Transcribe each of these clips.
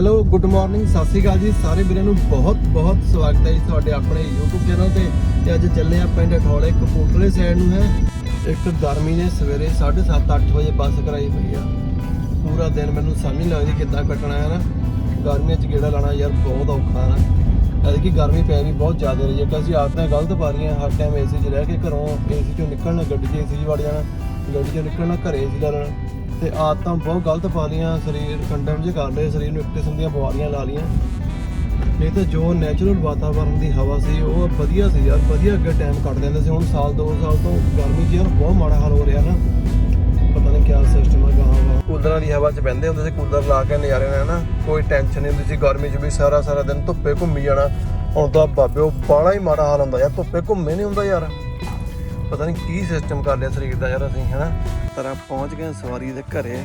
Hello good morning ਸਤਿ ਸ਼੍ਰੀ ਅਕਾਲ ਜੀ। ਸਾਰੇ ਵੀਰਾਂ ਨੂੰ ਬਹੁਤ ਬਹੁਤ ਸਵਾਗਤ ਹੈ ਜੀ ਤੁਹਾਡੇ ਆਪਣੇ YouTube ਚੈਨਲ ਤੇ। ਤੇ ਅੱਜ ਚੱਲੇ ਆ ਪਿੰਡ ਠੋਲੇ ਕਪੂਰਥਲੇ ਸਾਈਡ ਨੂੰ ਹੈ। ਇੱਕ ਗਰਮੀ ਨੇ ਸਵੇਰੇ 7:30 8 ਵਜੇ ਬੱਸ ਕਰਾਈ ਪਈ ਆ। ਪੂਰਾ ਦਿਨ ਮੈਨੂੰ ਸਮਝ ਨਹੀਂ ਲੱਗਦੀ ਕਿੱਦਾਂ ਕੱਟਣਾ ਹੈ ਨਾ। ਗਰਮੀਆਂ 'ਚ ਗੇੜਾ ਲਾਣਾ ਯਾਰ ਬਹੁਤ ਔਖਾ ਹੈ ਨਾ। ਕਿ ਗਰਮੀ ਪੈ ਵੀ ਬਹੁਤ ਜ਼ਿਆਦਾ ਰਹੀ ਹੈ। ਕਿ ਅਸੀਂ ਆਦਤਾਂ ਗਲਤ ਪਾ ਰਹੀਆਂ, ਹਰ ਟਾਈਮ ਏਸੀ 'ਚ ਰਹਿ ਕੇ ਘਰੋਂ ਏਸੀ 'ਚੋਂ ਨਿਕਲਣਾ, ਗੱਡੀ 'ਚ ਏਸੀ 'ਚ ਵੜ ਜਾਣਾ, ਗੱਡੀ 'ਚੋਂ ਨਿਕਲਣਾ, ਘਰੇ ਏਸੀ ਲਾ ਲੈਣਾ ਤੇ ਆਦਤਾਂ ਬਹੁਤ ਗਲਤ ਪਾ ਲਈਆਂ, ਸਰੀਰ ਕੰਡਮ ਜੇ ਕਰ ਲਏ, ਸਰੀਰ ਨੂੰ ਇੱਕ ਕਿਸਮ ਦੀਆਂ ਬਿਮਾਰੀਆਂ ਲਾ ਲੀਆਂ ਨਹੀਂ ਤਾਂ ਜੋ ਨੈਚੁਰਲ ਵਾਤਾਵਰਣ ਦੀ ਹਵਾ ਸੀ, ਉਹ ਵਧੀਆ ਸੀ ਯਾਰ, ਵਧੀਆ ਅੱਗੇ ਟਾਈਮ ਕੱਢ ਦਿੰਦੇ ਸੀ। ਹੁਣ ਸਾਲ, ਦੋ ਸਾਲ ਤੋਂ ਗਰਮੀ 'ਚ ਯਾਰ ਬਹੁਤ ਮਾੜਾ ਹਾਲ ਹੋ ਰਿਹਾ ਨਾ। ਪਤਾ ਨਹੀਂ ਕਿਆ ਸਿਸਟਮ ਆ, ਗਾਹਾਂ ਵਾ। ਕੂਲਰਾਂ ਦੀ ਹਵਾ 'ਚ ਬਹਿੰਦੇ ਹੁੰਦੇ ਸੀ, ਕੂਲਰ ਲਾ ਕੇ ਨਜ਼ਾਰੇ ਨਾਲ ਨਾ, ਕੋਈ ਟੈਨਸ਼ਨ ਨਹੀਂ ਹੁੰਦੀ ਸੀ। ਗਰਮੀ 'ਚ ਵੀ ਸਾਰਾ ਸਾਰਾ ਦਿਨ ਧੁੱਪੇ ਘੁੰਮੀ ਜਾਣਾ। ਹੁਣ ਤਾਂ ਬਾਬੇ, ਉਹ ਬਾਲਾ ਹੀ ਮਾੜਾ ਹਾਲ ਹੁੰਦਾ ਯਾਰ, ਧੁੱਪੇ ਘੁੰਮੇ ਨਹੀਂ ਹੁੰਦਾ ਯਾਰ। ਪਤਾ ਨਹੀਂ ਕੀ ਸਿਸਟਮ ਕਰ ਲਿਆ ਸਰੀਰ ਦਾ ਯਾਰ ਅਸੀਂ ਹਨਾ? ਤਰਾ ਪਹੁੰਚ ਗਏ ਸਵਾਰੀ ਦੇ ਘਰੇ।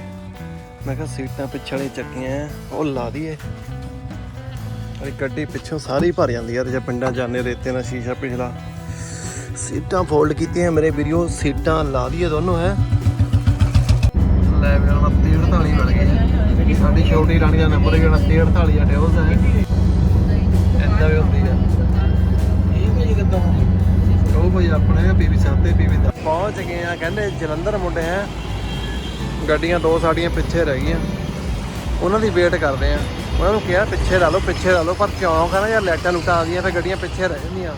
ਮੈਂ ਕਿਹਾ ਸੀਟਾਂ ਪਿਛਲੇ ਚੱਕੀਆਂ ਉਹ ਲਾ ਦਈਏ। ਅਰੇ ਗੱਡੀ ਪਿੱਛੋਂ ਸਾਰੀ ਭਰ ਜਾਂਦੀ ਯਾਰ ਜੇ ਪਿੰਡਾਂ ਜਾਣੇ ਰੇਤੇ ਨਾਲ ਸ਼ੀਸ਼ਾ ਪਿਛਲਾ। ਸੀਟਾਂ ਫੋਲਡ ਕੀਤੀਆਂ ਮੇਰੇ ਵੀਡੀਓ ਸੀਟਾਂ ਲਾ ਦਈਏ ਦੋਨੋਂ ਹੈ? ਲੈ ਵੀ ਹੁਣ 38 ਮਿਲ ਗਏ। ਹੈ ਸਾਡੀ ਛੋਟੀ ਰਾਣੀ ਦਾ ਨੰਬਰ ਜਿਹੜਾ 38 ਆ ਟੇਬਲ ਦਾ ਹੈ। ਏਦਾਂ ਵੀ ਹੁੰਦੀ ਆ। ਇਹ ਭਾਈ ਕਿੱਦਾਂ ਉਹ ਭਾਈ ਆਪਣੇ ਬੀਬੀ ਸਾਹਿਬ ਤੇ ਬੀਬੀ ਦਾ। ਪਹੁੰਚ ਗਏ ਆ ਕਹਿੰਦੇ ਜਲੰਧਰ ਮੁੰਡੇ ਹੈ। ਗੱਡੀਆਂ ਦੋ ਸਾਡੀਆਂ ਪਿੱਛੇ ਰਹਿ ਗਈਆਂ। ਉਹਨਾਂ ਦੀ ਵੇਟ ਕਰਦੇ ਆ। ਉਹਨਾਂ ਨੂੰ ਕਿਹਾ ਪਿੱਛੇ ਲਾ ਲਓ ਪਿੱਛੇ ਲਾ ਲਓ ਪਰ ਆ ਨਾ ਯਾਰ ਲਾਈਟਾਂ ਲੂਟਾਂ ਆ ਗਈਆਂ ਫਿਰ ਗੱਡੀਆਂ ਪਿੱਛੇ ਰਹਿ ਜਾਂਦੀਆਂ।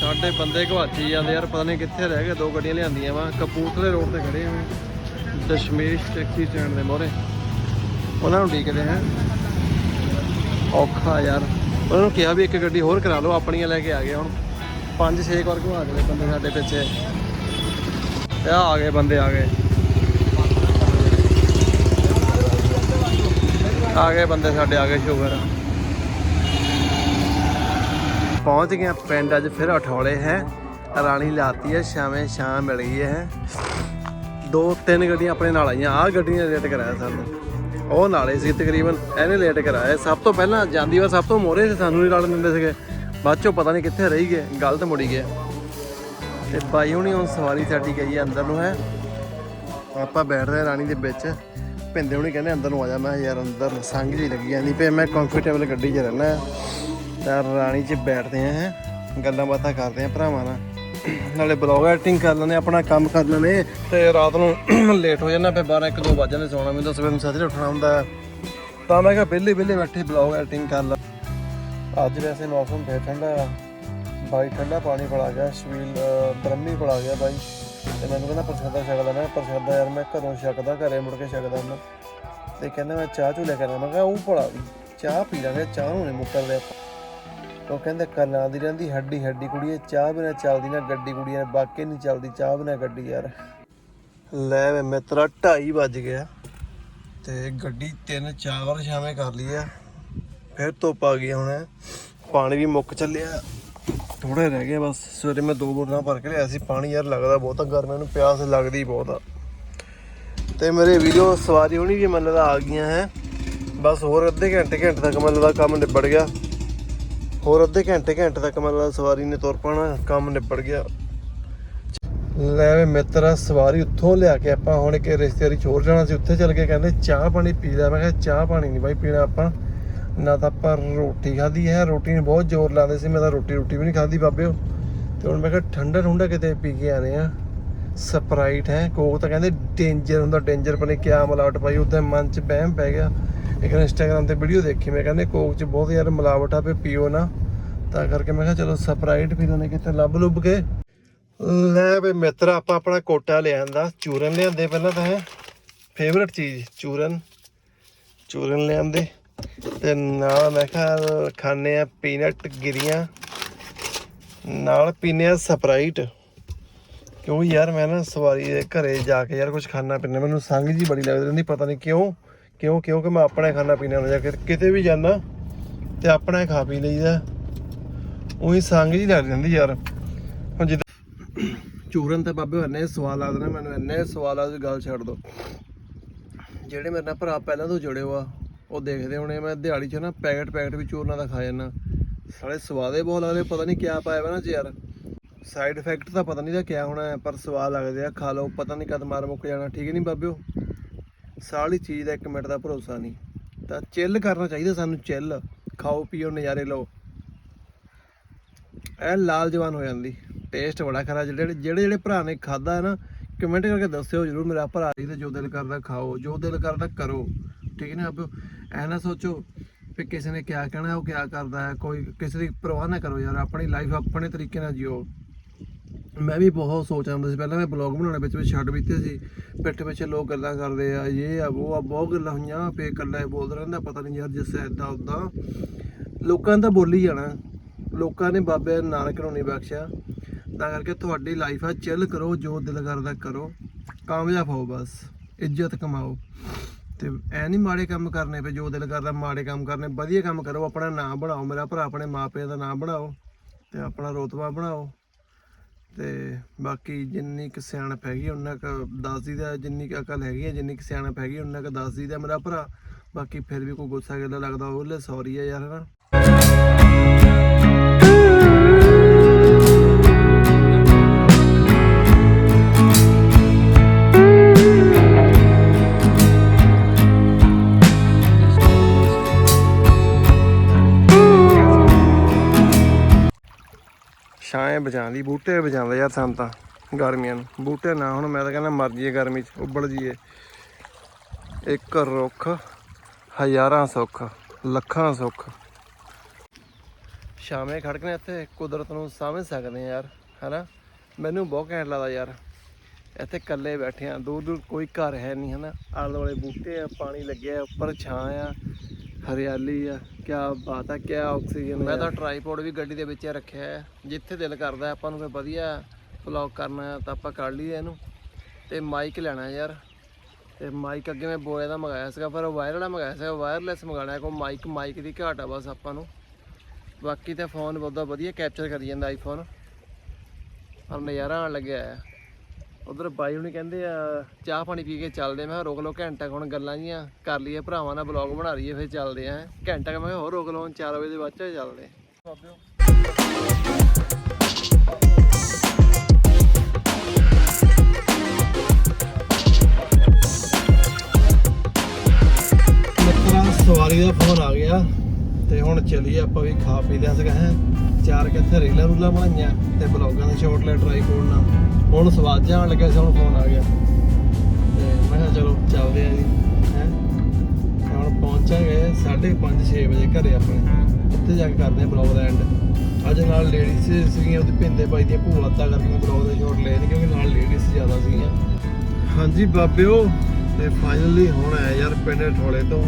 ਸਾਡੇ ਬੰਦੇ ਘਵਾਚੀ ਜਾਂਦੇ ਯਾਰ ਪਤਾ ਨਹੀਂ ਕਿੱਥੇ ਰਹਿ ਗਏ ਦੋ ਗੱਡੀਆਂ ਲਿਆਂਦੀਆਂ ਵਾ। ਕਪੂਰਥਲੇ ਰੋਡ ਤੇ ਖੜੇ ਆ। ਦਸ਼ਮੇਸ਼ ਟੈਕਸੀ ਸਟੈਂਡ ਦੇ ਮੋਰੇ ਉਹਨਾਂ ਨੂੰ ਡੀਕਦੇ ਹੈ ਔਖਾ ਯਾਰ। ਉਹਨਾਂ ਨੂੰ ਕਿਹਾ ਵੀ ਇੱਕ ਗੱਡੀ ਹੋਰ ਕਰਾ ਲਓ ਆਪਣੀਆਂ ਲੈ ਕੇ ਆ ਗਏ ਹੁਣ। ਪੰਜ ਛੇ ਵਾਰ ਘਵਾ ਕੇ ਬੰਦੇ ਸਾਡੇ ਪਿੱਛੇ। ਤੇ ਆਹ ਆ ਗਏ ਬੰਦੇ, ਆ ਗਏ। ਆ ਗਏ ਬੰਦੇ ਸਾਡੇ, ਆ ਗਏ ਸ਼ੁਗਰ। ਪਹੁੰਚ ਗਏ ਪਿੰਡ, ਅੱਜ ਫਿਰ ਅਠੌਲੇ ਹੈ। ਰਾਣੀ ਲਾਤੀ ਹੈ ਸ਼ਾਮੇ ਸ਼ਾਮ ਮਿਲ ਗਈ ਹੈ। ਦੋ ਤਿੰਨ ਗੱਡੀਆਂ ਆਪਣੇ ਨਾਲ ਆਈਆਂ, ਆਹ ਗੱਡੀਆਂ ਲੇਟ ਕਰਾਇਆ ਸਾਨੂੰ। ਉਹ ਨਾਲੇ ਸੀ ਤਕਰੀਬਨ, ਇਹਨੇ ਲੇਟ ਕਰਾਇਆ। ਸਭ ਤੋਂ ਪਹਿਲਾਂ ਜਾਂਦੀ ਵਾਰ ਸਭ ਤੋਂ ਮੋਰੇ ਸੀ, ਸਾਨੂੰ ਨਹੀਂ ਰਲ ਦਿੰਦੇ ਸੀਗੇ। ਬਾਅਦ ਚੋਂ ਪਤਾ ਨਹੀਂ ਕਿੱਥੇ ਰਹੀ ਗਏ, ਗਲਤ ਮੁੜੀ ਗਏ। ਤੇ ਬਾਈ ਹੁਣੀ ਹੁਣ ਸਵਾਰੀ ਸਾਡੀ ਗਈ ਅੰਦਰ ਨੂੰ ਹੈ। ਆਪਾਂ ਬੈਠਦੇ ਹਾਂ ਰਾਣੀ ਦੇ ਵਿੱਚ। ਭਿੰਦੇ ਹੁਣੀ ਕਹਿੰਦੇ ਅੰਦਰ ਨੂੰ ਆ ਜਾ, ਮੈਂ ਯਾਰ ਅੰਦਰ ਸੰਗ ਜੀ ਲੱਗੀ ਜਾਂਦੀ ਪਈ ਮੈਂ ਕੰਫਰਟੇਬਲ ਗੱਡੀ 'ਚ ਰਹਿਣਾ ਤਾਂ ਰਾਣੀ 'ਚ ਬੈਠਦੇ ਆ ਹੈ, ਗੱਲਾਂ ਬਾਤਾਂ ਕਰਦੇ ਆ ਭਰਾਵਾਂ ਨਾਲ। ਨਾਲੇ ਬਲੌਗ ਐਡਿਟਿੰਗ ਕਰ ਲੈਂਦੇ ਆਪਣਾ ਕੰਮ ਕਰ ਲੈਂਦੇ ਤੇ ਰਾਤ ਨੂੰ ਲੇਟ ਹੋ ਜਾਂਦਾ, ਫਿਰ 12 1 2 ਵਜੇ ਨੇ ਸੌਣਾ, ਮੈਨੂੰ ਤਾਂ ਸਵੇਰ ਨੂੰ ਸੱਜਰੇ ਉੱਠਣਾ ਹੁੰਦਾ। ਤਾਂ ਮੈਂ ਕਿਹਾ ਵਿਹਲੇ ਵਿਹਲੇ ਬੈਠੇ ਬਲੌਗ ਐਡਿਟਿੰਗ ਕਰ ਲਾ। ਅੱਜ ਵੈਸੇ ਮੌਸਮ ਫੇਰ ਠੰਡਾ ਆ। ਬਾਈ ਠੰਡਾ ਪਾਣੀ ਪੜਾ ਗਿਆ ਸ਼ਵੀਲ ਬ੍ਰਹਮੀ ਪੜਾ ਗਿਆ ਬਾਈ। ਤੇ ਮੈਨੂੰ ਕਹਿੰਦਾ ਪ੍ਰਸ਼ਾਦਾ ਛਕਦਾ ਮੈਂ ਪ੍ਰਸ਼ਾਦਾ ਯਾਰ ਮੈਂ ਘਰੋਂ ਛਕਦਾ, ਘਰੇ ਮੁੜ ਕੇ ਛਕਦਾ ਮੈਂ ਤੇ ਕਹਿੰਦਾ ਮੈਂ ਚਾਹ ਚੂ ਲੈ ਕੇ ਆਣਾ ਮੈਂ ਕਿਹਾ ਉਹ ਪੜਾ ਦੀ ਚਾਹ ਪੀ ਲਾਂਗੇ, ਚਾਹ ਨੂੰ ਨਹੀਂ ਮੁੱਕਰਦੇ ਆਪਾਂ ਉਹ ਕਹਿੰਦੇ ਕੰਨਾਂ ਦੀ ਰਹਿੰਦੀ ਹੱਡੀ ਹੱਡੀ ਕੁੜੀਏ, ਚਾਹ ਬਿਨਾ ਚੱਲਦੀ ਨਾ ਗੱਡੀ ਕੁੜੀਆਂ ਬਾਕੀ ਨਹੀਂ ਚੱਲਦੀ, ਚਾਹ ਬਿਨਾ ਗੱਡੀ ਯਾਰ। ਲੈ ਵੇ ਮਿੱਤਰਾ 2:30 ਵੱਜ ਗਿਆ। ਤੇ ਗੱਡੀ ਤਿੰਨ ਚਾਰ ਵਾਰ ਸ਼ਾਮੇ ਕਰ ਲਈ ਆ। ਫਿਰ ਧੁੱਪ ਆ ਗਈ ਹੁਣ। ਪਾਣੀ ਵੀ ਮੁੱਕ ਚੱਲਿਆ। ਥੋੜੇ ਰਹਿ ਗਏ ਬਸ। ਸਵੇਰੇ ਮੈਂ ਦੋ ਬੋਤਲਾਂ ਭਰ ਕੇ ਲਿਆ ਸੀ। ਪਾਣੀ ਯਾਰ ਲੱਗਦਾ ਬਹੁਤਾ ਆ ਗਰਮੀ ਨੂੰ ਪਿਆਸ ਲੱਗਦੀ ਬਹੁਤ ਆ। ਤੇ ਮੇਰੇ ਵੀਡੀਓ ਸਵਾਰੀ ਹੋਣੀ ਵੀ ਮੈਨੂੰ ਲੱਗਦਾ ਆ ਗਈਆਂ ਹੈ। ਬਸ ਹੋਰ ਅੱਧੇ ਘੰਟੇ ਘੰਟੇ ਤੱਕ ਮੈਨੂੰ ਲੱਗਦਾ ਕੰਮ ਨਿਬੜ ਗਿਆ। ਹੋਰ ਅੱਧੇ ਘੰਟੇ ਘੰਟੇ ਤੱਕ ਮੈਨੂੰ ਲੱਗਦਾ ਸਵਾਰੀ ਨੇ ਤੁਰ ਪੈਣਾ, ਕੰਮ ਨਿਬੜ ਗਿਆ। ਲੈ ਵੇ ਮਿੱਤਰਾ, ਸਵਾਰੀ ਉੱਥੋਂ ਲਿਆ ਕੇ ਆਪਾਂ ਹੁਣ ਇੱਕ ਰਿਸ਼ਤੇਦਾਰੀ ਛੋੜ ਜਾਣਾ ਸੀ। ਉੱਥੇ ਚੱਲ ਕੇ ਕਹਿੰਦੇ ਚਾਹ ਪਾਣੀ ਪੀ ਲੈ ਮੈਂ ਕਿਹਾ ਚਾਹ ਪਾਣੀ ਨਹੀਂ ਬਾਈ ਪੀਣਾ ਆਪਾਂ। ਨਾ ਤਾਂ ਆਪਾਂ ਰੋਟੀ ਖਾਧੀ ਹੈ, ਰੋਟੀ ਨੇ ਬਹੁਤ ਜ਼ੋਰ ਲਾਉਂਦੇ ਸੀ, ਮੈਂ ਤਾਂ ਰੋਟੀ ਰੋਟੀ ਵੀ ਨਹੀਂ ਖਾਧੀ ਬਾਬਿਓ। ਤੇ ਹੁਣ ਮੈਂ ਕਿਹਾ ਠੰਡਾ ਠੰਡਾ ਕਿਤੇ ਪੀ ਕੇ ਆਨੇ ਆ ਸਪਰਾਈਟ ਹੈ, ਕੋਕ ਤਾਂ ਕਹਿੰਦੇ ਡੇਂਜਰ ਹੁੰਦਾ ਡੇਂਜਰ ਪਨੇ ਕਿਆ ਮਿਲਾਵਟ ਪਾਈ, ਉਹਦੇ ਮਨ 'ਚ ਵਹਿਮ ਪੈ ਗਿਆ। ਇੱਕ ਇੰਸਟਾਗ੍ਰam ਤੇ ਵੀਡੀਓ ਦੇਖੀ, ਮੈਂ ਕਹਿੰਦੇ ਕੋਕ 'ਚ ਬਹੁਤ ਯਾਰ ਮਿਲਾਵਟ ਆ ਪੇ ਪੀਓ ਨਾ। ਤਾਂ ਕਰਕੇ ਮੈਂ ਕਿਹਾ ਚਲੋ ਸਪਰਾਈਟ ਪੀ ਲੈਣੇ ਕਿਤੇ ਲੱਭ ਲੁੱਭ ਕੇ। ਲੈ ਬਈ ਮਿੱਤਰ, ਆਪਾਂ ਆਪਣਾ ਕੋਟਾ ਲਿਆਂਦਾ ਚੂਰਨ ਲਿਆਂਦੇ ਪਹਿਲਾਂ ਤਾਂ ਹੈ ਫੇਵਰਟ ਚੀਜ਼, ਚੂਰਨ। ਚੂਰਨ ਲਿਆਂਦੇ ਤੇ ਨਾਲ ਮੈਂ ਕਿਹਾ ਖਾਣੇ ਆ ਪੀਨਟ ਗਿਰੀਆਂ। ਨਾਲ ਪੀਨੇ ਆ ਸਪਰਾਈਟ ਕਿਉਂ ਯਾਰ ਮੈਂ ਨਾ ਸਵਾਰੀ ਦੇ ਘਰੇ ਜਾ ਕੇ ਯਾਰ ਕੁਝ ਖਾਣਾ ਪੀਣਾ, ਮੈਨੂੰ ਸੰਗ ਜੀ ਬੜੀ ਲੱਗਦੀ ਰਹਿੰਦੀ, ਪਤਾ ਨਹੀਂ ਕਿਉਂ ਕਿਉਂ ਕਿਉਂਕਿ ਮੈਂ ਆਪਣਾ ਖਾਣਾ ਪੀਣਾ ਹੁੰਦਾ ਜਾ ਕੇ ਕਿਤੇ ਵੀ ਜਾਣਾ ਤੇ ਆਪਣਾ ਹੀ ਖਾ ਪੀ ਲਈਦਾ। ਉਹੀ ਸੰਗ ਜੀ ਲੱਗ ਜਾਂਦੀ ਯਾਰ। ਹੁਣ ਜਿੱਦਾਂ ਚੂਰਨ ਤੇ ਬਾਬੇ ਇੰਨੇ ਸਵਾਲ ਆ ਨੇ, ਮੈਨੂੰ ਇੰਨੇ ਸਵਾਲ ਆ ਗੱਲ ਛੱਡ ਦੋ। ਜਿਹੜੇ ਮੇਰੇ ਨਾਲ ਭਰਾ ਪਹਿਲਾਂ ਤੋਂ ਜੁੜੇ ਹੋ ਉਹ ਦੇਖਦੇ ਹੋਣੇ ਮੈਂ ਦਿਹਾੜੀ 'ਚ ਨਾ ਪੈਕਟ ਪੈਕਟ ਵੀ ਚੂਰਨਾਂ ਦਾ ਖਾ ਜਾਂਦਾ। ਸਾਲੇ ਸਵਾਦੇ ਬਹੁਤ ਲੱਗਦੇ, ਪਤਾ ਨਹੀਂ ਕਿਆ ਪਾਇਆ ਵਾ ਨਾ ਚ ਯਾਰ। ਸਾਈਡ ਇਫੈਕਟ ਤਾਂ ਪਤਾ ਨਹੀਂ ਦਾ ਕਿਆ ਹੋਣਾ ਹੈ ਪਰ ਸਵਾਦ ਲੱਗਦੇ ਆ, ਖਾ ਲਓ, ਪਤਾ ਨਹੀਂ ਕਦ ਮਾਰ ਮੁੱਕ ਜਾਣਾ, ਠੀਕ ਨਹੀਂ ਬਾਬਿਓ? ਸਾਲੀ ਚੀਜ਼ ਦਾ 1 ਮਿੰਟ ਦਾ ਭਰੋਸਾ ਨਹੀਂ। ਤਾਂ ਚਿੱਲ ਕਰਨਾ ਚਾਹੀਦਾ ਸਾਨੂੰ ਚਿੱਲ ਖਾਓ, ਪੀਓ, ਨਜ਼ਾਰੇ ਲਓ। ਐ ਲਾਲ ਜਵਾਨ ਹੋ ਜਾਂਦੀ। ਟੇਸਟ ਬੜਾ ਖਰਾ, ਜਿਹੜੇ ਜਿਹੜੇ ਜਿਹੜੇ ਭਰਾ ਨੇ ਖਾਦਾ ਹੈ ਨਾ ਕਮੈਂਟ ਕਰਕੇ ਦੱਸਿਓ ਜਰੂਰ ਮੇਰਾ ਭਰਾ ਜੀ, ਤੇ ਜੋ ਦਿਲ ਕਰਦਾ ਖਾਓ, ਜੋ ਦਿਲ ਕਰਦਾ ਕਰੋ। ਠੀਕ ਹੈ ਨਾ ਆਪੋ ਐ ਨਾ ਸੋਚੋ ਵੀ ਕਿਸੇ ਨੇ ਕਿਆ ਕਹਿਣਾ, ਉਹ ਕਿਆ ਕਰਦਾ ਹੈ, ਕੋਈ ਕਿਸੇ ਦੀ ਪਰਵਾਹ ਨਾ ਕਰੋ ਯਾਰ, ਆਪਣੀ ਲਾਈਫ ਆਪਣੇ ਤਰੀਕੇ ਨਾਲ ਜਿਓ। ਮੈਂ ਵੀ ਬਹੁਤ ਸੋਚ ਆਉਂਦਾ ਸੀ, ਪਹਿਲਾਂ ਮੈਂ ਬਲੌਗ ਬਣਾਉਣ ਵਿੱਚ ਵਿੱਚ ਛੱਡ ਦਿੱਤੇ ਸੀ, ਪਿੱਠ ਪਿੱਛੇ ਲੋਕ ਗੱਲਾਂ ਕਰਦੇ ਆ ਇਹ ਆ ਉਹ ਆ, ਬਹੁਤ ਗੱਲਾਂ ਹੋਈਆਂ ਫੇ ਇਕੱਲਾ ਹੀ ਬੋਲਦਾ ਰਹਿੰਦਾ, ਪਤਾ ਨਹੀਂ ਯਾਰ ਜਿਸ ਐਦਾਂ ਉਦਾਂ ਲੋਕਾਂ ਨੇ ਤਾਂ ਬੋਲੀ ਜਾਣਾ, ਲੋਕਾਂ ਨੇ ਬਾਬੇ ਨਾਨਕ ਨੂੰ ਨਹੀਂ ਬਖਸ਼ਿਆ, ਤਾਂ ਕਰਕੇ ਤੁਹਾਡੀ ਲਾਈਫ ਆ ਚਿੱਲ ਕਰੋ, ਜੋ ਦਿਲ ਕਰਦਾ ਕਰੋ, ਕਾਮਯਾਬ ਹੋ ਬਸ, ਇੱਜ਼ਤ ਕਮਾਓ। ਤੇ ਐ ਨਹੀਂ ਮਾੜੇ ਕੰਮ ਕਰਨੇ ਪਏ, ਜੋ ਦਿਲ ਕਰਦਾ ਮਾੜੇ ਕੰਮ ਕਰਨੇ, ਵਧੀਆ ਕੰਮ ਕਰੋ, ਆਪਣਾ ਨਾਮ ਬਣਾਓ ਮੇਰਾ ਭਰਾ, ਆਪਣੇ ਮਾਪਿਆਂ ਦਾ ਨਾਮ ਬਣਾਓ ਤੇ ਆਪਣਾ ਰੋਤਬਾ ਬਣਾਓ ਤੇ ਬਾਕੀ ਜਿੰਨੀ ਕੁ ਸਿਆਣਪ ਹੈਗੀ ਉਹਨਾਂ ਕ ਦੱਸਦੀ ਦਾ ਜਿੰਨੀ ਕੁ ਅਕਲ ਹੈਗੀ ਹੈ ਜਿੰਨੀ ਕੁ ਸਿਆਣਪ ਹੈਗੀ ਉਹਨਾਂ ਕ ਦੱਸਦੀ ਦਾ ਮੇਰਾ ਭਰਾ, ਬਾਕੀ ਫਿਰ ਵੀ ਕੋਈ ਗੁੱਸਾ ਗਿੱਲਾ ਲੱਗਦਾ ਉਹਲੇ ਸੌਰੀ ਹੈ ਯਾਰ, ਹਨਾ? ਛਾਂ ਬਚਾਉਂਦੀ ਬੂਟੇ ਬਚਾਉਂਦੇ ਯਾਰ ਸਾਨੂੰ ਤਾਂ ਗਰਮੀਆਂ ਨੂੰ। ਬੂਟੇ ਨਾ ਹੁਣ ਮੈਂ ਤਾਂ ਕਹਿੰਦਾ ਮਰ ਜੀਏ ਗਰਮੀ ਚ, ਉੱਬਲ ਜੀਏ ਇੱਕ ਰੁੱਖ, ਹਜ਼ਾਰਾਂ ਸੁੱਖ, ਲੱਖਾਂ ਸੁੱਖ। ਸ਼ਾਮੇ ਖੜਕਨੇ ਇੱਥੇ, ਕੁਦਰਤ ਨੂੰ ਸਮਝ ਸਕਦੇ ਆ ਯਾਰ, ਹਨਾ? ਮੈਨੂੰ ਬਹੁਤ ਘੈਂਟ ਲੱਗਦਾ ਯਾਰ। ਇੱਥੇ ਇਕੱਲੇ ਬੈਠੇ ਆ ਦੂਰ ਦੂਰ ਕੋਈ ਘਰ ਹੈ ਨਹੀਂ, ਹਨਾ? ਆਲੇ ਦੁਆਲੇ ਬੂਟੇ ਆ, ਪਾਣੀ ਲੱਗਿਆ, ਉੱਪਰ ਛਾਂ ਆ। ਹਰਿਆਲੀ ਆ, ਕਿਆ ਬਾਤ ਆ, ਕਿਆ ਆਕਸੀਜਨ ਮੈਂ ਤਾਂ ਟ੍ਰਾਈਪੋਡ ਵੀ ਗੱਡੀ ਦੇ ਵਿੱਚ ਰੱਖਿਆ ਹੈ ਜਿੱਥੇ ਦਿਲ ਕਰਦਾ ਆਪਾਂ ਨੂੰ ਕੋਈ ਵਧੀਆ ਵਲੌਗ ਕਰਨਾ ਤਾਂ ਆਪਾਂ ਕਰ ਲਈਏ ਇਹਨੂੰ। ਤੇ ਮਾਈਕ ਲੈਣਾ ਯਾਰ। ਤੇ ਮਾਈਕ ਅੱਗੇ ਮੈਂ ਬੋਏ ਦਾ ਮੰਗਾਇਆ ਸੀਗਾ, ਪਰ ਵਾਇਰ ਵਾਲਾ ਮੰਗਾਇਆ ਸੀਗਾ ਵਾਇਰਲੈਸ ਮੰਗਾਣਾ ਕੋ ਮਾਈਕ ਮਾਈਕ ਦੀ ਘਾਟ ਆ ਬਸ ਆਪਾਂ ਨੂੰ। ਬਾਕੀ ਤੇ ਫੋਨ ਬਹੁਤਾ ਵਧੀਆ ਕੈਪਚਰ ਕਰੀ ਜਾਂਦਾ ਆਈਫੋਨ ਪਰ ਨਜ਼ਾਰਾ ਆਉਣ ਲੱਗਿਆ ਆ। ਉਧਰ ਬਾਈ ਹੁਣੀ ਕਹਿੰਦੇ ਆ, ਚਾਹ ਪਾਣੀ ਪੀ ਕੇ ਚੱਲਦੇ ਮੈਂ ਕਿਹਾ ਰੋਕ ਲਓ, ਘੰਟਾ ਹੁਣ ਗੱਲਾਂ ਜੀਆਂ ਕਰ ਲਈਏ, ਭਰਾਵਾਂ ਨਾਲ ਬਲੌਗ ਬਣਾ ਲਈਏ, ਫਿਰ ਚੱਲਦੇ ਆ। ਘੰਟਾ ਮੈਂ ਕਿਹਾ ਹੋਰ ਰੋਕ ਲਓ 4 ਵਜੇ ਦੇ ਬਾਅਦ ਚੱਲਦੇ ਸਵਾਰੀ ਦਾ ਫੋਨ ਆ ਗਿਆ ਤੇ ਹੁਣ ਚੱਲੀਏ ਆਪਾਂ ਵੀ ਖਾ ਪੀ ਲਿਆ ਸੀਗਾ, ਹੈ। ਚਾਰ ਕਿੱਥੇ ਰੀਲਾਂ ਰੂਲਾਂ ਬਣਾਈਆਂ ਤੇ ਬਲੌਗਾਂ ਦੇ ਸ਼ਾਰਟ ਲੈ ਟਰਾਈ ਕੋਡ ਨਾਲ। ਹੁਣ ਸਵਾਦ ਜਾਣ ਲੱਗਿਆ ਸੀ, ਹੁਣ ਫੋਨ ਆ ਗਿਆ। ਤੇ ਮੈਂ ਕਿਹਾ ਚਲੋ ਚੱਲਦੇ ਆ ਜੀ, ਹੈ। ਹੁਣ ਪਹੁੰਚਾਂਗੇ 5:30 6 ਵਜੇ ਘਰੇ ਆਪਣੇ। ਉੱਥੇ ਜਾ ਕੇ ਕਰਦੇ ਆ ਬਲੌਗ ਦਾ ਐਂਡ ਅੱਜ ਨਾਲ ਲੇਡੀਜ਼ ਸੀਗੀਆਂ ਉਹਦੇ ਪਿੰਦੇ ਭਾਈ ਦੀਆਂ ਭੂਆ ਤਾਂ ਕਰਕੇ ਮੈਂ ਬਲੌਗ ਦੇ ਸ਼ਾਰਟ ਲਏ ਨਹੀਂ ਕਿਉਂਕਿ ਨਾਲ ਲੇਡੀਜ਼ ਜ਼ਿਆਦਾ ਸੀਗੀਆਂ। ਹਾਂਜੀ ਬਾਬਿਓ, ਤੇ ਫਾਈਨਲੀ ਹੁਣ ਆਇਆ ਯਾਰ ਪਿੰਡ ਠੋਲੇ ਤੋਂ।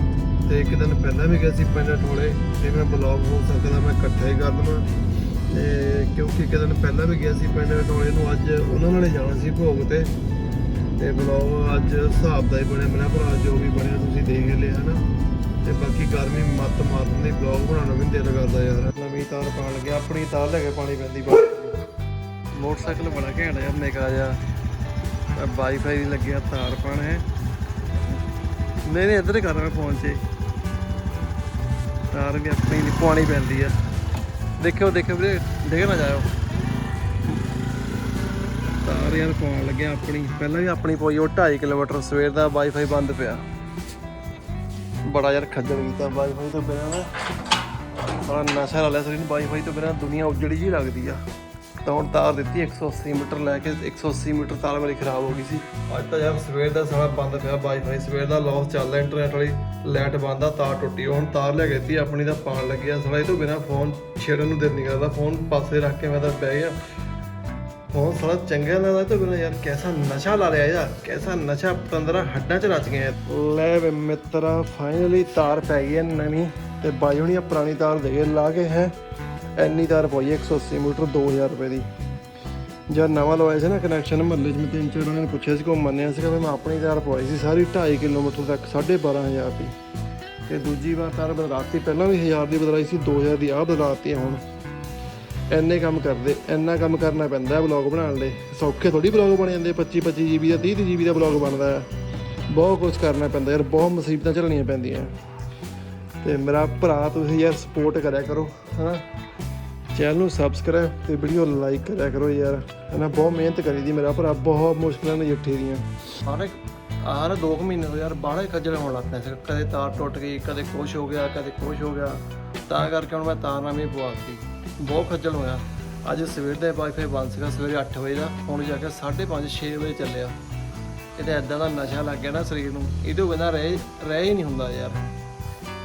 ਤੇ ਇੱਕ ਦਿਨ ਪਹਿਲਾਂ ਵੀ ਗਿਆ ਸੀ ਪਿੰਡ ਠੋਲੇ ਤੇ ਮੈਂ ਬਲੌਗ ਹੋ ਸਕਦਾ ਮੈਂ ਇਕੱਠਾ ਹੀ ਕਰ ਦਵਾਂ। ਤੇ ਕਿਉਂਕਿ ਇੱਕ ਦਿਨ ਪਹਿਲਾਂ ਵੀ ਗਿਆ ਸੀ ਪਿੰਡ ਠੋਲੇ ਨੂੰ, ਅੱਜ ਉਹਨਾਂ ਨਾਲੇ ਜਾਣਾ ਸੀ ਭੋਗ ਤੇ। ਤੇ ਬਲੌਗ ਅੱਜ ਹਿਸਾਬ ਦਾ ਹੀ ਬਣਿਆ, ਮੇਰਾ ਭਰਾ ਜੋ ਵੀ ਬਣਿਆ ਤੁਸੀਂ ਦੇਖ ਲਿਆ, ਹਨਾ? ਤੇ ਬਾਕੀ ਗਰਮੀ ਮੱਤ ਮਾਰਨ ਦੀ ਬਲੌਗ ਬਣਾਉਣਾ ਵੀ ਦਿਲ ਕਰਦਾ ਯਾਰ। ਨਵੀਂ ਤਾਰ ਪਾਣ ਲੱਗਿਆ, ਆਪਣੀ ਤਾਰ ਲੈ ਕੇ ਪਾਣੀ ਪੈਂਦੀ ਬਾਹਰ। ਮੋਟਰਸਾਈਕਲ ਬੜਾ ਘੈਂਟ ਯਾਰ ਨਿਕਾ ਜਿਹਾ। ਵਾਈਫਾਈ ਦੀ ਲੱਗਿਆ, ਤਾਰ ਪਾਣ ਹੈ ਨਹੀਂ ਨਹੀਂ, ਇੱਧਰ ਹੀ ਕਰ ਰਿਹਾ ਫੋਨ 'ਚ। ਤਾਰ ਵੀ ਆਪਣੀ ਨਹੀਂ ਪਾਣੀ ਪੈਂਦੀ ਆ। ਦੇਖਿਓ ਦੇਖਿਓ ਵੀਰੇ, ਡਿੱਗ ਨਾ ਜਾਇਓ। ਤਾਰ ਯਾਰ ਪਾਉਣ ਲੱਗਿਆ ਆਪਣੀ। ਪਹਿਲਾਂ ਵੀ ਆਪਣੀ ਪਈ ਉਹ 2.5 ਕਿਲੋਮੀਟਰ ਸਵੇਰ ਦਾ ਵਾਈਫਾਈ ਬੰਦ ਪਿਆ। ਬੜਾ ਯਾਰ ਖੱਜਲ ਕੀਤਾ ਵਾਈਫਾਈ ਤੋਂ ਬਿਨਾਂ ਨਾ। ਬੜਾ ਨਸ਼ਾ ਲਾ ਲਿਆ ਸਰੀਰ ਨੂੰ ਵਾਈਫਾਈ ਤੋਂ ਬਿਨਾਂ ਦੁਨੀਆ ਉਜੜੀ ਜੀ ਲੱਗਦੀ ਆ। ਤਾਂ ਹੁਣ ਤਾਰ ਦਿੱਤੀ 180 ਮੀਟਰ ਲੈ ਕੇ 180 ਮੀਟਰ ਤਾਰ ਮੇਰੀ ਖਰਾਬ ਹੋ ਗਈ ਸੀ। ਅੱਜ ਤਾਂ ਯਾਰ ਸਵੇਰ ਦਾ ਸਾਰਾ ਬੰਦ ਪਿਆ ਵਾਈਫਾਈ ਸਵੇਰ ਦਾ ਲਾਸ ਚੱਲਦਾ ਇੰਟਰਨੈਟ ਵਾਲੀ ਲਾਈਟ ਬੰਦ ਆ ਤਾਰ ਟੁੱਟੀ। ਹੁਣ ਤਾਰ ਲੈ ਕੇ ਦਿੱਤੀ ਆਪਣੀ ਦਾ ਪਾਣ ਲੱਗਿਆ ਸਾਲਾ ਇਹ ਤੋਂ ਬਿਨਾਂ ਫੋਨ ਛੇੜਨ ਨੂੰ ਦਿਲ ਨਹੀਂ ਕਰਦਾ। ਫੋਨ ਪਾਸੇ ਰੱਖ ਕੇ ਮੈਂ ਤਾਂ ਬਹਿ ਗਿਆ। ਫੋਨ ਸਾਲਾ ਚੰਗਾ ਲੱਗਦਾ ਤੋਂ ਬਿਨਾਂ ਯਾਰ ਕੈਸਾ ਨਸ਼ਾ ਲਾ ਲਿਆ ਯਾਰ ਕੈਸਾ ਨਸ਼ਾ ਪਤੰਦਰਾ ਹੱਡਾਂ 'ਚ ਰਚ ਗਿਆ ਲੈ ਵੇ ਮਿੱਤਰਾ ਫਾਈਨਲੀ ਤਾਰ ਪੈ ਗਈ ਹੈ ਨਵੀਂ ਤੇ ਬਾਈ ਹੁਣੀ ਪੁਰਾਣੀ ਤਾਰ ਦੇ ਲਾ ਕੇ ਹੈ। ਐਨੀ ਤਾਰ ਪਈ ਹੈ 180 ਮੀਟਰ 2000 ਰੁਪਏ ਦੀ। ਜਦ ਨਵਾਂ ਲਵਾਇਆ ਸੀ ਨਾ ਕਨੈਕਸ਼ਨ ਮਹੱਲੇ 'ਚ, ਮੈਂ ਤਿੰਨ ਚਾਰ ਉਹਨਾਂ ਨੇ ਪੁੱਛਿਆ ਸੀ ਕੋ ਮੰਨਿਆ ਸੀਗਾ, ਵੀ ਮੈਂ ਆਪਣੀ ਤਾਰ ਪਵਾਈ ਸੀ ਸਾਰੀ 2.5 ਕਿਲੋਮੀਟਰ ਤੱਕ 12500 ਦੀ। ਤੇ ਦੂਜੀ ਵਾਰ ਤਾਰ ਬਦਲਾਤੀ, ਪਹਿਲਾਂ ਵੀ 1000 ਦੀ ਬਦਲਾਈ ਸੀ 2000 ਦੀ ਆਹ ਬਦਲਾਤੀ ਹੈ ਹੁਣ। ਐਨੇ ਕੰਮ ਕਰਦੇ ਐਨਾ ਕੰਮ ਕਰਨਾ ਪੈਂਦਾ ਵਲੌਗ ਬਣਾਉਣ ਲਈ। ਸੌਖੇ ਥੋੜੀ ਵਲੌਗ ਬਣ ਜਾਂਦੇ 25 25 ਜੀਬੀ ਦਾ 30 ਜੀਬੀ ਦਾ ਵਲੌਗ ਬਣਦਾ ਹੈ। ਬਹੁਤ ਕੁਝ ਕਰਨਾ ਪੈਂਦਾ ਯਾਰ, ਬਹੁਤ ਮੁਸੀਬਤਾਂ ਝੱਲਣੀਆਂ ਪੈਂਦੀਆਂ। ਤੇ ਮੇਰਾ ਭਰਾ, ਤੁਸੀਂ ਯਾਰ ਸਪੋਰਟ ਕਰਿਆ ਕਰੋ, ਹਨਾ? ਚੈਨਲ ਨੂੰ ਸਬਸਕ੍ਰਾਈਬ ਤੇ ਵੀਡੀਓ ਲਾਈਕ ਕਰਿਆ ਕਰੋ ਯਾਰ। ਇਹਨਾਂ ਬਹੁਤ ਮਿਹਨਤ ਕਰੀ ਦੀ ਮੇਰਾ ਭਰਾ, ਬਹੁਤ ਮੁਸ਼ਕਲਾਂ ਨੇ ਜੱਠੀ ਦੀਆਂ। ਸਾਰੇ ਆਹ 2 ਮਹੀਨੇ ਤੋਂ ਯਾਰ ਬਾਹਲੇ ਖੱਜਲ ਹੋਣ ਲੱਗ ਪਿਆ ਸੀ। ਕਦੇ ਤਾਰ ਟੁੱਟ ਗਈ, ਕਦੇ ਕੁਛ ਹੋ ਗਿਆ, ਕਦੇ ਕੁਛ ਹੋ ਗਿਆ। ਤਾਂ ਕਰਕੇ ਹੁਣ ਮੈਂ ਤਾਰ ਨਵੀਂ ਪਵਾਤੀ। ਬਹੁਤ ਖੱਜਲ ਹੋਇਆ। ਅੱਜ ਸਵੇਰ ਦੇ ਵਾਈਫਾਈ ਬੰਦ ਸੀਗਾ, ਸਵੇਰੇ 8 ਵਜੇ ਦਾ। ਹੁਣ ਜਾ ਕੇ 5:30 6 ਵਜੇ ਚੱਲਿਆ। ਇਹਦਾ ਐਦਾਂ ਦਾ ਨਸ਼ਾ ਲੱਗ ਗਿਆ ਨਾ ਸਰੀਰ ਨੂੰ। ਇਹਦੇ ਬਿਨਾਂ ਰਹਿ ਰਹਿ ਹੀ ਨਹੀਂ ਹੁੰਦਾ ਯਾਰ।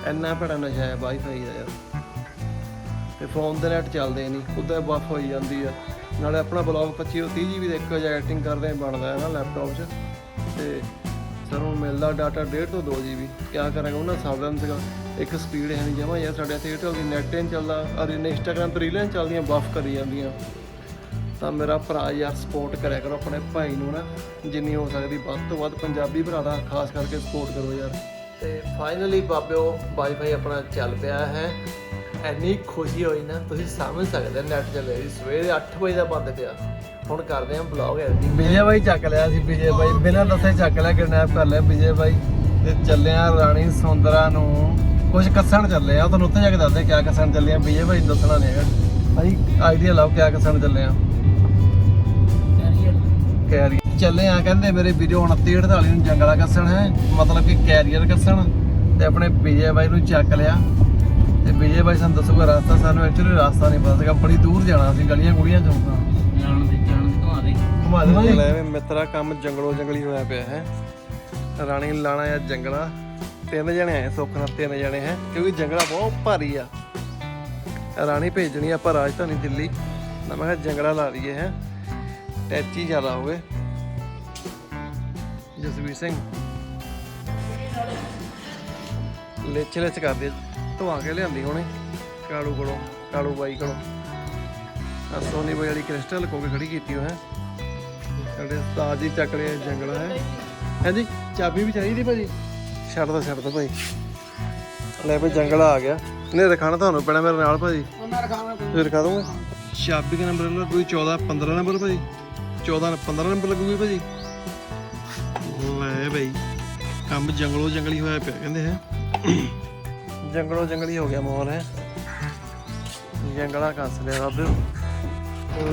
ਇੰਨਾ ਭੜਾ ਨਸ਼ਾ ਹੈ, ਵਾਈਫਾਈ ਦਾ ਯਾਰ। ਤੇ ਫੋਨ ਦੇ ਨੈਟ ਚੱਲਦੇ ਨਹੀਂ, ਉਦਾਂ ਬਫ ਹੋਈ ਜਾਂਦੀ ਆ। ਨਾਲੇ ਆਪਣਾ ਬਲੌਗ 25 30 ਜੀਬੀ ਦੇ ਇੱਕ ਵਜੇ ਐਡਿਟਿੰਗ ਕਰਦੇ ਹੀ ਬਣਦਾ ਹੈ ਨਾ ਲੈਪਟਾਪ 'ਚ। ਤੇ ਸਾਨੂੰ ਮਿਲਦਾ ਡਾਟਾ 1.5 ਤੋਂ 2 ਜੀਬੀ ਕਿਆ ਕਰਾਂਗੇ? ਉਹਨਾਂ ਸਾਵਧਾਨ ਸੀਗਾ ਇੱਕ ਸਪੀਡ ਹੈ ਨਹੀਂ ਜਮਾ ਯਾਰ ਸਾਡੇ ਇੱਥੇ ਏਅਰਟੈਲ ਦੀ ਨੈਟ ਨਹੀਂ ਚੱਲਦਾ ਔਰ ਇੰਸਟਾਗ੍ਰਾਮ ਤੇ ਰੀਲਾਂ ਨੀ ਚੱਲਦੀਆਂ ਬਫ ਕਰੀ ਜਾਂਦੀਆਂ। ਤਾਂ ਮੇਰਾ ਭਰਾ ਯਾਰ ਸਪੋਰਟ ਕਰਿਆ ਕਰੋ ਆਪਣੇ ਭਾਈ ਨੂੰ ਨਾ, ਜਿੰਨੀ ਹੋ ਸਕਦੀ, ਵੱਧ ਤੋਂ ਵੱਧ ਪੰਜਾਬੀ ਭਰਾ ਦਾ, ਖਾਸ ਕਰਕੇ ਸਪੋਰਟ ਕਰੋ ਯਾਰ। ਤੇ ਫਾਈਨਲੀ ਬਾਬਿਓ ਵਾਈਫਾਈ ਆਪਣਾ ਚੱਲ ਪਿਆ ਹੈ। ਐਨੀ ਖੁਸ਼ੀ ਹੋਈ ਨਾ ਤੁਸੀਂ ਸਮਝ ਸਕਦੇ ਨੈਟ ਚੱਲੇ ਸੀ ਸਵੇਰੇ 8 ਵਜੇ ਦਾ ਬੰਦ ਪਿਆ। ਹੁਣ ਕਰਦੇ ਆਂ ਬਲੌਗ ਐਡੀਟਿੰਗ ਵਿਜੇ ਬਾਈ ਚੱਕ ਲਿਆ ਸੀ ਵਿਜੇ ਬਾਈ ਬਿਨਾਂ ਦੱਸੇ ਚੱਕ ਲਿਆ ਕਿਡਨੈਪ ਕਰ ਲਿਆ ਵਿਜੇ ਬਾਈ। ਤੇ ਚੱਲੇ ਆ ਰਾਣੀ ਸੁੰਦਰਾ ਨੂੰ। ਕੁਝ ਕੱਸਣ ਚੱਲੇ ਆ ਤੁਹਾਨੂੰ ਉੱਥੇ ਜਾ ਕੇ ਦੱਸਦੇ ਕਿਆ ਕੱਸਣ ਚੱਲੇ ਆ ਵਿਜੇ ਬਾਈ ਨੂੰ ਦੱਸਣਾ ਨਹੀਂ ਹੈਗਾ। ਭਾਈ ਆਈਡੀਆ ਲਾਓ ਕਿਆ ਕੱਸਣ ਚੱਲੇ ਆ ਕੈਰੀਅਰ। ਚੱਲੇ ਆ ਕਹਿੰਦੇ ਮੇਰੇ ਵੀਡੀਓ 29 48 ਨੂੰ ਜੰਗਲਾ ਕੱਸਣ ਹੈ। ਮਤਲਬ ਕਿ ਕੈਰੀਅਰ ਕੱਸਣ। ਤੇ ਆਪਣੇ ਵਿਜੇ ਬਾਈ ਨੂੰ ਚੱਕ ਲਿਆ। ਤੇ ਵਿਜੇ ਬਾਈ ਸਾਨੂੰ ਦੱਸੂਗਾ ਰਸਤਾ ਸਾਨੂੰ ਐਕਚੁਅਲੀ ਰਸਤਾ ਨਹੀਂ ਪਤਾ ਸੀਗਾ ਬੜੀ ਦੂਰ ਜਾਣਾ ਸੀ ਗਲੀਆਂ ਗੁੜੀਆਂ ਚੌਂਕਾਂ ਜਾਣ ਦੇ ਜਾਣ ਦੇ ਘੁਮਾ ਦੇ। ਘੁਮਾ ਦੇ। ਲੈ ਵੇ ਮਿੱਤਰਾ ਕੰਮ ਜੰਗਲੋ ਜੰਗਲੀ ਹੋਇਆ ਪਿਆ ਹੈ। ਰਾਣੀ ਲਾਣਾ ਆ ਜੰਗਲਾ। ਤਿੰਨ ਜਣੇ ਆਏ ਸੁੱਖ ਨਾਲ ਤਿੰਨ ਜਣੇ ਹੈ ਕਿਉਂਕਿ ਜੰਗਲਾ ਬਹੁਤ ਭਾਰੀ ਆ। ਰਾਣੀ ਭੇਜਣੀ ਆਪਾਂ ਰਾਜਧਾਨੀ ਦਿੱਲੀ। ਨਾ ਮੈਂ ਕਿਹਾ ਜੰਗਲਾ ਲਾ ਲਈਏ ਹੈ। ਟੈਚੀ ਜ਼ਿਆਦਾ ਹੋਵੇ। ਜਸਵੀਰ ਸਿੰਘ। ਲੇਚ ਲੇਚ ਕਰਦੇ ਧਵਾ ਕੇ ਲਿਆਂਦੀ ਹੁਣੇ। ਕਾਲੂ ਕੋਲੋਂ ਕਾਲੂ ਬਾਈ ਕੋਲੋਂ। ਆ ਸੋਨੀ ਬਾਈ ਵਾਲੀ ਕ੍ਰਿਸਟਲ ਕੋ ਕੇ ਖੜੀ ਕੀਤੀ ਉਹ ਹੈ। ਸਾਡੇ ਉਸਤਾਦ ਜੀ ਚੱਕ ਲਿਆ ਜੰਗਲਾ ਹੈ। ਹਾਂਜੀ ਚਾਬੀ ਵੀ ਚਾਹੀਦੀ ਭਾਜੀ? ਛੱਡ ਦੋ ਛੱਡ ਦੋ ਭਾਈ। ਲੈ ਭਾਈ ਜੰਗਲਾ ਆ ਗਿਆ। ਨੇ ਰਖਾਣਾ ਤੁਹਾਨੂੰ ਪੈਣਾ ਮੇਰੇ ਨਾਲ ਭਾਜੀ। ਉਹਨਾਂ ਰਖਾਣਾ ਫਿਰ ਰਖਾ ਦੂੰਗਾ। ਚਾਬੀ ਦਾ ਨੰਬਰ ਕੋਈ 14 15 ਨੰਬਰ ਭਾਜੀ। 14 15 ਨੰਬਰ ਲੱਗੂਗੀ ਭਾਜੀ। ਲੈ ਭਾਈ ਕੰਮ ਜੰਗਲੋ ਜੰਗਲੀ ਹੋਇਆ ਪਿਆ ਕਹਿੰਦੇ ਹੈ। ਜੰਗਲੋ ਜੰਗਲੀ ਹੋ ਗਿਆ ਮੋਰ ਹੈ। ਜੰਗਲਾ ਕੱਸ ਲਿਆ ਬਾਬੇ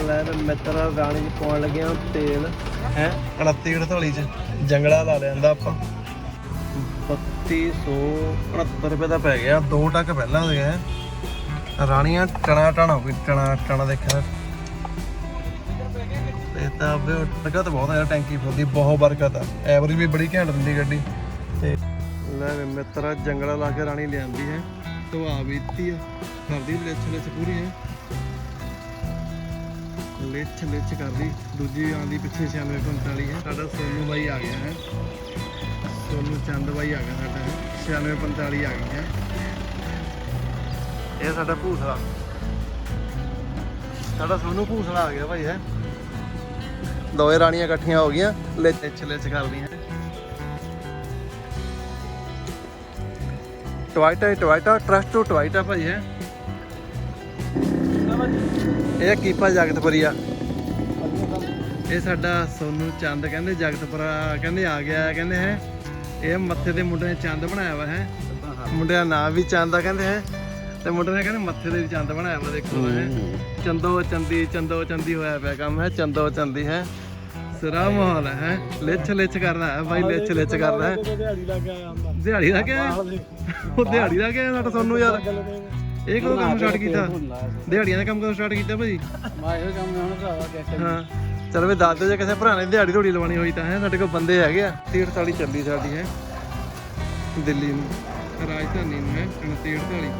ਲੈ ਵੀ ਮਿੱਤਰ ਰਾਣੀ ਚ ਪਾਉਣ ਲੱਗਿਆ ਤੇਲ। ਹੈ? 29 48 ਚ ਜੰਗਲਾ ਲਾ ਲਿਆਂਦਾ ਆਪਾਂ। 3269 ਰੁਪਏ ਦਾ ਪੈ ਗਿਆ। ਦੋ ਟੱਕ ਪਹਿਲਾਂ ਹੈ। ਰਾਣੀਆਂ ਟਣਾ ਟਣਾ ਹੋ ਗਈ। ਟਣਾ ਟਣਾ ਦੇਖਿਆ ਤੇ। ਤਾਂ ਬਰਕਤ ਬਹੁਤ ਹੈ ਟੈਂਕੀ ਫੁੱਲਦੀ ਬਹੁਤ ਬਰਕਤ ਆ। ਐਵਰੇਜ ਵੀ ਬੜੀ ਘੈਂਟ ਦਿੰਦੀ ਗੱਡੀ। ਤੇ ਮਿੱਤਰਾ ਜੰਗਲਾ ਲਾ ਕੇ ਰਾਣੀ ਲਿਆਂਦੀ ਹੈ। ਧਵਾ ਬੀਤੀ ਆ। ਕਰਦੀ ਲਿੱਛ ਲਿੱਛ ਪੂਰੀ ਹੈ। ਲਿੱਛ ਲਿੱਛ ਕਰਦੀ। ਦੂਜੀ ਆਂਦੀ ਪਿੱਛੇ 96 45 ਹੈ। ਸਾਡਾ ਸੋਨੂ ਬਾਈ ਆ ਗਿਆ ਹੈ। ਸੋਨੂ ਚੰਦ ਬਾਈ ਆ ਗਿਆ ਸਾਡਾ। 96 45 ਆ ਗਈ ਹੈ। ਇਹ ਸਾਡਾ ਭੂਸਲਾ। ਸਾਡਾ ਸੋਨੂ ਭੂਸਲਾ ਆ ਗਿਆ ਭਾਈ, ਹੈ। ਦੋਏ ਰਾਣੀਆਂ ਇਕੱਠੀਆਂ ਹੋ ਗਈਆਂ। ਲਿੱਛ ਲਿੱਛ ਕਰਦੀਆਂ ਟਵਾਈਟਾ ਟਵਾਈਟਾ ਟਰਸਟ ਟੂ ਟਵਾਈਟਾ ਭਾਈ ਹੈ। ਇਹ ਕੀਪਾ ਜਗਤਪੁਰੀਆ ਇਹ ਸਾਡਾ ਸੋਨੂ ਚੰਦ ਕਹਿੰਦੇ ਜਗਤਪੁਰਾ ਕਹਿੰਦੇ ਆ ਗਿਆ ਕਹਿੰਦੇ ਹੈ। ਇਹ ਮੱਥੇ ਦੇ ਮੁੰਡੇ ਨੇ ਚੰਦ ਬਣਾਇਆ ਵਾ ਹੈ। ਮੁੰਡੇ ਦਾ ਨਾਮ ਵੀ ਚੰਦ ਆ ਕਹਿੰਦੇ ਹੈ। ਤੇ ਮੁੰਡੇ ਨੇ ਕਹਿੰਦੇ ਮੱਥੇ ਦੇ ਵੀ ਚੰਦ ਬਣਾਇਆ ਵਾ ਦੇਖੋ ਹੈ। ਚੰਦੋ ਚੰਦੀ ਚੰਦੋ ਚੰਦੀ ਹੋਇਆ ਪਿਆ ਕੰਮ ਹੈ। ਚੰਦੋ ਚੰਦੀ ਹੈ। ਸਿਰਾ ਮਾਹੌਲ ਹੈ ਲਿੱਛ ਲਿੱਛ ਕਰਦਾ ਹੈ ਬਾਈ ਲਿੱਛ ਲਿੱਛ ਕਰਦਾ ਹੈ। ਦਿਹਾੜੀ ਲੱਗ ਗਿਆ ਆਂਦਾ ਦਿਹਾੜੀ ਦਾ ਕਿਆ? ਉਹ ਦਿਹਾੜੀ ਦਾ ਕਿਆ ਸਾਡਾ ਸੋਨੂ ਯਾਰ? ਇਹ ਕਦੋਂ ਕੰਮ ਸਟਾਰਟ ਕੀਤਾ? ਦਿਹਾੜੀਆਂ ਦਾ ਕੰਮ ਕਦੋਂ ਸਟਾਰਟ ਕੀਤਾ ਭਾਜੀ? ਮੈਂ ਇਹ ਕੰਮ ਹੁਣ ਭਰਾਵਾ ਕਿ ਹਾਂ। ਚਲ ਵੀ ਦੱਸ ਦਿਓ ਜੇ ਕਿਸੇ ਭਰਾ ਨੇ ਦਿਹਾੜੀ ਥੋੜੀ ਲਵਾਣੀ ਹੋਈ ਤਾਂ ਹੈ? ਸਾਡੇ ਕੋਲ ਬੰਦੇ ਹੈਗੇ ਆ। 348 ਚੱਲੀ ਸਾਡੀ ਹੈ? ਦਿੱਲੀ ਨੂੰ। ਰਾਜਧਾਨੀ ਨੂੰ ਹੈ? 348